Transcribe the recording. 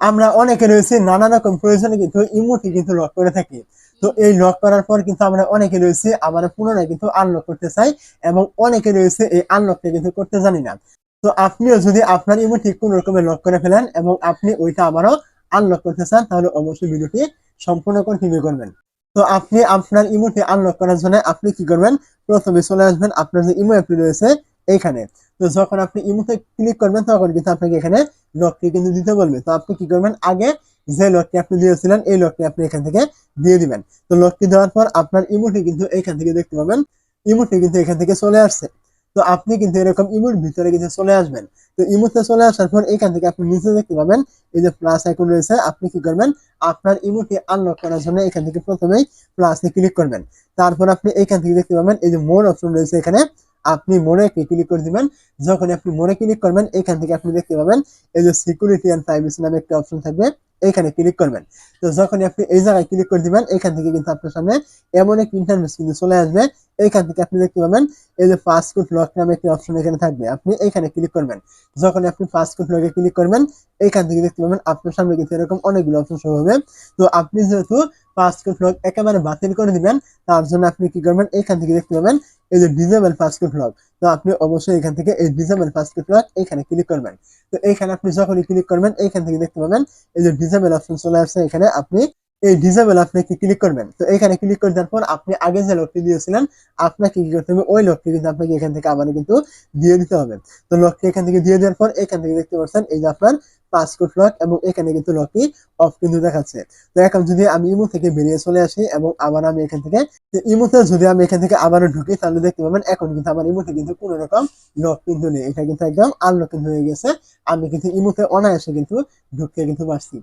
আমরা অনেকে রয়েছে নানা রকম প্রয়োজনে কিন্তু ইমোটি কিন্তু লক করে থাকি। তো এই লক করার পর কিন্তু আমরা অনেকে রয়েছে আবার পুনরায় কিন্তু আনলক করতে চাই এবং অনেকে রয়েছে এই আনলকটা কিন্তু করতে জানি না। তো আপনিও যদি আপনার ইমোটি কোন রকমের লক করে ফেলেন এবং আপনি ওইটা আবারও আনলক করতে চান, তাহলে অবশ্যই ভিডিওটি সম্পূর্ণ কন্টিনিউ করবেন। তো আপনি আপনার ইমোটি আনলক করার জন্য আপনি কি করবেন? প্রথমে চলে আসবেন, আপনার যে ইমো অ্যাপটি রয়েছে এইখানে। তো যখন আপনি ইমোতে ক্লিক করবেন, তখন কিন্তু আপনাকে এখানে লকটি কিন্তু দিতে বলবে। তো আপনি কি করবেন? আগে যে লকটি আপনি দিয়েছিলেন, এই লকটি আপনি এখান থেকে দিয়ে দিবেন। তো লকটি দেওয়ার পর আপনার ইমোটি কিন্তু এখান থেকে দেখতে পাবেন ইমোটি কিন্তু এখান থেকে চলে আসছে। তো আপনি কিন্তু এরকম ইমোর ভিতরে কিন্তু চলে আসবেন। তো ইমোতে চলে আসার পর এখান থেকে আপনি নিচে দেখতে পাবেন, এই যে প্লাস আইকন রয়েছে, আপনি কি করবেন? আপনার ইমোটি আনলক করার জন্য এখান থেকে প্রথমেই প্লাসে ক্লিক করবেন। তারপর আপনি এখান থেকে দেখতে পাবেন, এই যে মোর অপশন রয়েছে এখানে। আপনি মোড়ে ক্লিক করে দিবেন? যখন আপনি মোড়ে ক্লিক করবেন, এখান থেকে আপনি দেখতে পাবেন এই যে সিকিউরিটি অ্যান্ড প্রাইভেসি নামে একটা অপশন থাকবে। এখানে ক্লিক করবেন। তো যখন আপনি এই জায়গায় ক্লিক করে দিবেন, এখান থেকে কিন্তু আপনার সামনে এমন একটি ইন্টারফেস কিন্তু চলে আসবে। এইখান থেকে আপনি দেখতে পাবেন, এই যে পাসপোর্ট লক নামে একটি অপশন এখানে থাকবে। আপনি এইখানে ক্লিক করবেন। যখন আপনি পাসপোর্ট লকে ক্লিক করবেন এইখান থেকে দেখতে পাবেন আপনার সামনে কিন্তু এরকম অনেকগুলো অপশন শো হবে। তো আপনি যেহেতু পাসপোর্ট লক একেবারে বাতিল করে দিবেন, তার জন্য আপনি কি করবেন এইখান থেকে দেখতে পাবেন, এই যে ডিজেবল পাসপোর্ট লক তো আপনি অবশ্যই এখান থেকে এই ডিজেবল ফার্স্ট লক এখানে ক্লিক করবেন। তো এইখানে আপনি যখনই ক্লিক করবেন, এইখান থেকে দেখতে পাবেন, এই যে ডিজেবল অপশন চলে আসছে, এখানে আপনি এই ডিজেবল আপনি কি ক্লিক করবেন। তো এখানে ক্লিক করে দেওয়ার পর আপনি আগে যে লকটি দিয়েছিলেন, আপনাকে কি করতে হবে? ওই লকটি কিন্তু আপনাকে এখান থেকে আবার কিন্তু দিয়ে দিতে হবে। তো লকটি এখান থেকে দিয়ে দেওয়ার পর এখান থেকে দেখতে পাচ্ছেন, এই যে আপনার পাসপোর্ট লক এবং এখানে কিন্তু লকটি অফ কিন্তু দেখাচ্ছে। তো এখন যদি আমি ইমো থেকে বেরিয়ে চলে আসি এবং আবার আমি এখান থেকে ইমোতে যদি আমি এখান থেকে আবারও ঢুকি, তাহলে দেখতে পাবেন এখন কিন্তু আমার ইমোতে কিন্তু কোনো রকম লক কিন্তু নেই। এটা কিন্তু একদম আনলক হয়ে গেছে। আমি কিন্তু ইমোতে অনায়াসে কিন্তু ঢুকতে কিন্তু পারছি।